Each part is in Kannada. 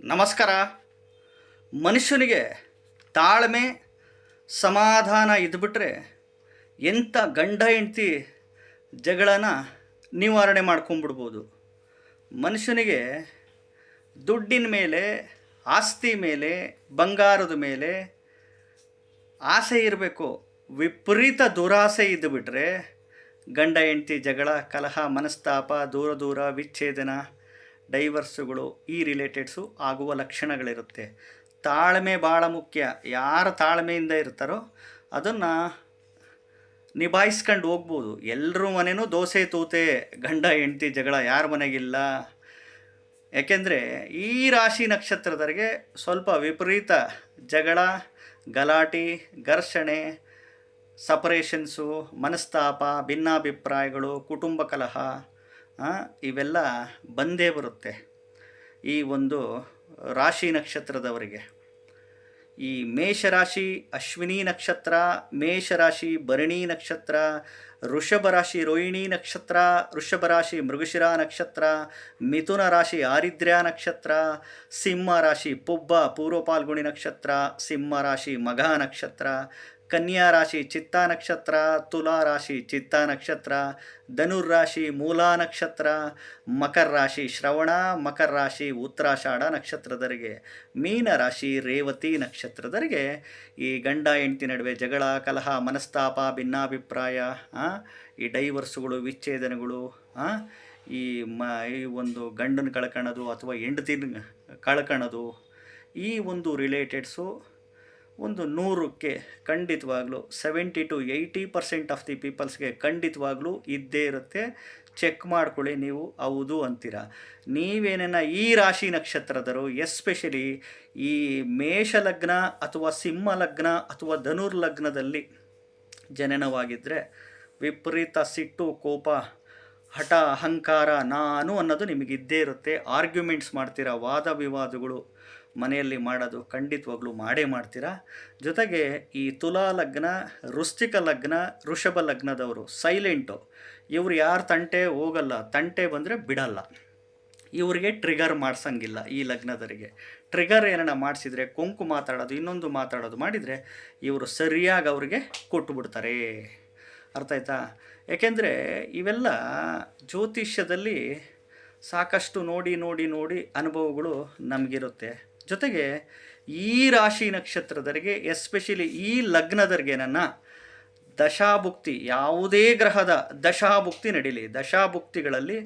ನಮಸ್ಕಾರ. ಮನುಷ್ಯನಿಗೆ ತಾಳ್ಮೆ, ಸಮಾಧಾನ ಇದ್ಬಿಟ್ರೆ ಎಂಥ ಗಂಡ ಹೆಂಡ್ತಿ ಜಗಳನ ನಿವಾರಣೆ ಮಾಡ್ಕೊಂಬಿಡ್ಬೋದು. ಮನುಷ್ಯನಿಗೆ ದುಡ್ಡಿನ ಮೇಲೆ, ಆಸ್ತಿ ಮೇಲೆ, ಬಂಗಾರದ ಮೇಲೆ ಆಸೆ ಇರಬೇಕು. ವಿಪರೀತ ದುರಾಸೆ ಇದ್ದುಬಿಟ್ರೆ ಗಂಡ ಹೆಂಡ್ತಿ ಜಗಳ, ಕಲಹ, ಮನಸ್ತಾಪ, ದೂರ ದೂರ, ವಿಚ್ಛೇದನ ಡೈವರ್ಸುಗಳು, ಈ ರಿಲೇಟೆಡ್ಸು ಆಗುವ ಲಕ್ಷಣಗಳಿರುತ್ತೆ. ತಾಳ್ಮೆ ಭಾಳ ಮುಖ್ಯ. ಯಾರು ತಾಳ್ಮೆಯಿಂದ ಇರ್ತಾರೋ ಅದನ್ನು ನಿಭಾಯಿಸ್ಕೊಂಡು ಹೋಗ್ಬೋದು. ಎಲ್ಲರೂ ಮನೆಯೂ ದೋಸೆ, ತೂತೆ, ಗಂಡ, ಹೆಂಡ್ತಿ, ಜಗಳ ಯಾರ ಮನೆಗಿಲ್ಲ. ಯಾಕೆಂದರೆ ಈ ರಾಶಿ ನಕ್ಷತ್ರದವರಿಗೆ ಸ್ವಲ್ಪ ವಿಪರೀತ ಜಗಳ, ಗಲಾಟೆ, ಘರ್ಷಣೆ, ಸಪರೇಷನ್ಸು, ಮನಸ್ತಾಪ, ಭಿನ್ನಾಭಿಪ್ರಾಯಗಳು, ಕುಟುಂಬ ಕಲಹ ಇವೆಲ್ಲ ಬಂದೇ ಬರುತ್ತೆ. ಈ ಒಂದು ರಾಶಿ ನಕ್ಷತ್ರದವರಿಗೆ. ಈ ಮೇಷರಾಶಿ, ಅಶ್ವಿನಿ ನಕ್ಷತ್ರ, ಮೇಷರಾಶಿ, ಭರಣಿ ನಕ್ಷತ್ರ ಋಷಭ ರಾಶಿ ರೋಹಿಣಿ ನಕ್ಷತ್ರ ಋಷಭ ರಾಶಿ ಮೃಗಶಿರ ನಕ್ಷತ್ರ, ಮಿಥುನ ರಾಶಿ, ಆರಿದ್ರ್ಯ ನಕ್ಷತ್ರ, ಸಿಂಹ ರಾಶಿ, ಪುಬ್ಬ, ಪೂರ್ವಪಾಲ್ಗುಣಿ ನಕ್ಷತ್ರ, ಸಿಂಹ ರಾಶಿ, ಮಘ ನಕ್ಷತ್ರ ಕನ್ಯಾ ರಾಶಿ, ಚಿತ್ತ ನಕ್ಷತ್ರ, ತುಲಾ ರಾಶಿ, ಚಿತ್ತ ನಕ್ಷತ್ರ, ಧನುರ್ ರಾಶಿ, ಮೂಲಾ ನಕ್ಷತ್ರ, ಮಕರ ರಾಶಿ, ಶ್ರವಣ, ಮಕರ ರಾಶಿ, ಉತ್ತರಾಷಾಢ ನಕ್ಷತ್ರದರಿಗೆ, ಮೀನ ರಾಶಿ, ರೇವತಿ ನಕ್ಷತ್ರದರಿಗೆ ಈ ಗಂಡ, ಹೆಂಡತಿ ನಡುವೆ ಜಗಳ, ಕಲಹ, ಮನಸ್ತಾಪ, ಭಿನ್ನಾಭಿಪ್ರಾಯ ಈ ಡೈವರ್ಸ್ಗಳು, ವಿಚ್ಛೇದನಗಳು ಈ ಮ, ಈ ಒಂದು ಗಂಡನ ಕಳ್ಕೊಳ್ಳೋದು ಅಥವಾ ಹೆಂಡತಿನ ಕಳ್ಕೊಳ್ಳೋದು ಈ ಒಂದು ರಿಲೇಟೆಡ್ಸು ಒಂದು ನೂರಕ್ಕೆ ಖಂಡಿತವಾಗ್ಲೂ seventy to eighty percent of the ಪೀಪಲ್ಸ್ಗೆ ಖಂಡಿತವಾಗ್ಲೂ ಇದ್ದೇ ಇರುತ್ತೆ. ಚೆಕ್ ಮಾಡ್ಕೊಳ್ಳಿ ನೀವು, ಹೌದು ಅಂತೀರ? ನೀವೇನೇನ ಈ ರಾಶಿ ನಕ್ಷತ್ರದರು ಎಸ್ಪೆಷಲಿ ಈ ಮೇಷ ಲಗ್ನ ಅಥವಾ ಸಿಂಹ ಲಗ್ನ ಅಥವಾ ಧನುರ್ ಲಗ್ನದಲ್ಲಿ ಜನನವಾಗಿದ್ದರೆ ವಿಪರೀತ ಸಿಟ್ಟು, ಕೋಪ, ಹಠ, ಅಹಂಕಾರ ನಾನು ಅನ್ನೋದು ನಿಮಗಿದ್ದೇ ಇರುತ್ತೆ. ಆರ್ಗ್ಯುಮೆಂಟ್ಸ್ ಮಾಡ್ತೀರಾ? ವಾದ ವಿವಾದಗಳು. ಮನೆಯಲ್ಲಿ ಮಾಡೋದು ಖಂಡಿತವಾಗ್ಲೂ ಮಾಡೇ ಮಾಡ್ತೀರಾ? ಜೊತೆಗೆ ಈ ತುಲಾ ಲಗ್ನ ರುಸ್ತಿಕ ಲಗ್ನ ಋಷಭ ಲಗ್ನದವರು ಸೈಲೆಂಟು ಇವ್ರು ಯಾರು ತಂಟೆ ಹೋಗಲ್ಲ, ತಂಟೆ ಬಂದರೆ ಬಿಡಲ್ಲ. ಇವರಿಗೆ ಟ್ರಿಗರ್ ಮಾಡ್ಸಂಗಿಲ್ಲ ಈ ಲಗ್ನದವರಿಗೆ. ಟ್ರಿಗರ್ ಏನನ್ನ ಮಾಡಿಸಿದರೆ, ಕೊಂಕು ಮಾತಾಡೋದು, ಇನ್ನೊಂದು ಮಾತಾಡೋದು ಮಾಡಿದರೆ ಇವರು ಸರಿಯಾಗಿ ಅವ್ರಿಗೆ ಕೊಟ್ಟುಬಿಡ್ತಾರೆ ಅರ್ಥ ಆಯ್ತಾ? ಏಕೆಂದರೆ ಇವೆಲ್ಲ ಜ್ಯೋತಿಷ್ಯದಲ್ಲಿ ಸಾಕಷ್ಟು ನೋಡಿ ನೋಡಿ ನೋಡಿ ಅನುಭವಗಳು ನಮಗಿರುತ್ತೆ. ಜೊತೆಗೆ ಈ ರಾಶಿ ನಕ್ಷತ್ರದವರಿಗೆ ಎಸ್ಪೆಷಲಿ ಈ ಲಗ್ನದವರಿಗೆ ನನ್ನ ದಶಾಭುಕ್ತಿ, ಯಾವುದೇ ಗ್ರಹದ ದಶಾಭುಕ್ತಿ ನಡೀಲಿ. ದಶಾಭುಕ್ತಿಗಳಲ್ಲಿ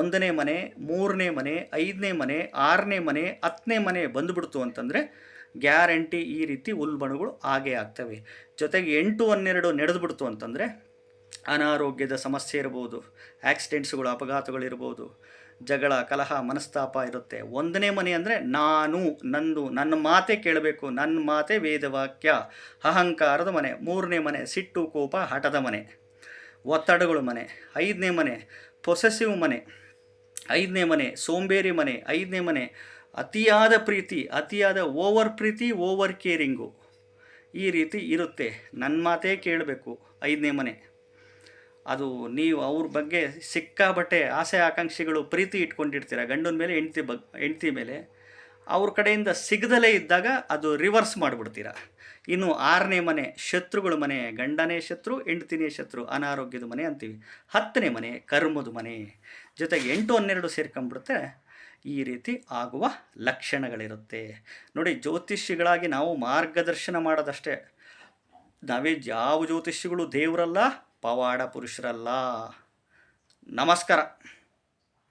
ಒಂದನೇ ಮನೆ, ಮೂರನೇ ಮನೆ, ಐದನೇ ಮನೆ, ಆರನೇ ಮನೆ, ಹತ್ತನೇ ಮನೆ ಬಂದುಬಿಡ್ತು ಅಂತಂದರೆ ಗ್ಯಾರಂಟಿ ಈ ರೀತಿ ಉಲ್ಬಣಗಳು ಆಗೇ ಆಗ್ತವೆ. ಜೊತೆಗೆ ಎಂಟು ಹನ್ನೆರಡು ನಡೆದುಬಿಡ್ತು ಅಂತಂದರೆ ಅನಾರೋಗ್ಯದ ಸಮಸ್ಯೆ ಇರ್ಬೋದು ಆಕ್ಸಿಡೆಂಟ್ಸ್ಗಳು ಅಪಘಾತಗಳಿರ್ಬೋದು ಜಗಳ, ಕಲಹ, ಮನಸ್ತಾಪ ಇರುತ್ತೆ. ಒಂದನೇ ಮನೆ ಅಂದರೆ ನಾನು, ನಂದು, ನನ್ನ ಮಾತೇ ಕೇಳಬೇಕು ನನ್ನ ಮಾತೇ ವೇದವಾಕ್ಯ, ಅಹಂಕಾರದ ಮನೆ. ಮೂರನೇ ಮನೆ, ಸಿಟ್ಟು, ಕೋಪ, ಹಠದ ಮನೆ. ಒತ್ತಡಗಳು ಮನೆ. ಐದನೇ ಮನೆ ಪೊಸೆಸಿವ್ ಮನೆ. ಐದನೇ ಮನೆ, ಸೋಂಬೇರಿ ಮನೆ. ಐದನೇ ಮನೆ, ಅತಿಯಾದ ಪ್ರೀತಿ, ಅತಿಯಾದ ಓವರ್ ಪ್ರೀತಿ ಓವರ್ ಕೇರಿಂಗು ಈ ರೀತಿ ಇರುತ್ತೆ. ನನ್ನ ಮಾತೇ ಕೇಳಬೇಕು. ಐದನೇ ಮನೆ. ಅದು ನೀವು ಅವ್ರ ಬಗ್ಗೆ ಸಿಕ್ಕಾಬಟ್ಟೆ ಆಸೆ ಆಕಾಂಕ್ಷೆಗಳು ಪ್ರೀತಿ ಇಟ್ಕೊಂಡಿರ್ತೀರ, ಗಂಡನ ಮೇಲೆ ಹೆಂಡ್ತಿ ಬಗ್, ಹೆಂಡ್ತಿ ಮೇಲೆ, ಅವ್ರ ಕಡೆಯಿಂದ ಸಿಗದಲೇ ಇದ್ದಾಗ ಅದು ರಿವರ್ಸ್ ಮಾಡಿಬಿಡ್ತೀರ. ಇನ್ನು ಆರನೇ ಮನೆ ಶತ್ರುಗಳ ಮನೆ, ಗಂಡನೇ ಶತ್ರು, ಹೆಂಡ್ತಿನೇ ಶತ್ರು, ಅನಾರೋಗ್ಯದ ಮನೆ ಅಂತೀವಿ. ಹತ್ತನೇ ಮನೆ ಕರ್ಮದ ಮನೆ. ಜೊತೆಗೆ ಎಂಟು, ಹನ್ನೆರಡು ಸೇರ್ಕೊಂಡ್ಬಿಡುತ್ತೆ ಈ ರೀತಿ ಆಗುವ ಲಕ್ಷಣಗಳಿರುತ್ತೆ. ನೋಡಿ ಜ್ಯೋತಿಷಿಗಳಾಗಿ ನಾವು ಮಾರ್ಗದರ್ಶನ ಮಾಡೋದಷ್ಟೇ. ನಾವೇ ಯಾವ ಜ್ಯೋತಿಷಿಗಳು ದೇವರಲ್ಲ ಪವಾಡ ಪುರುಷರಲ್ಲ ನಮಸ್ಕಾರ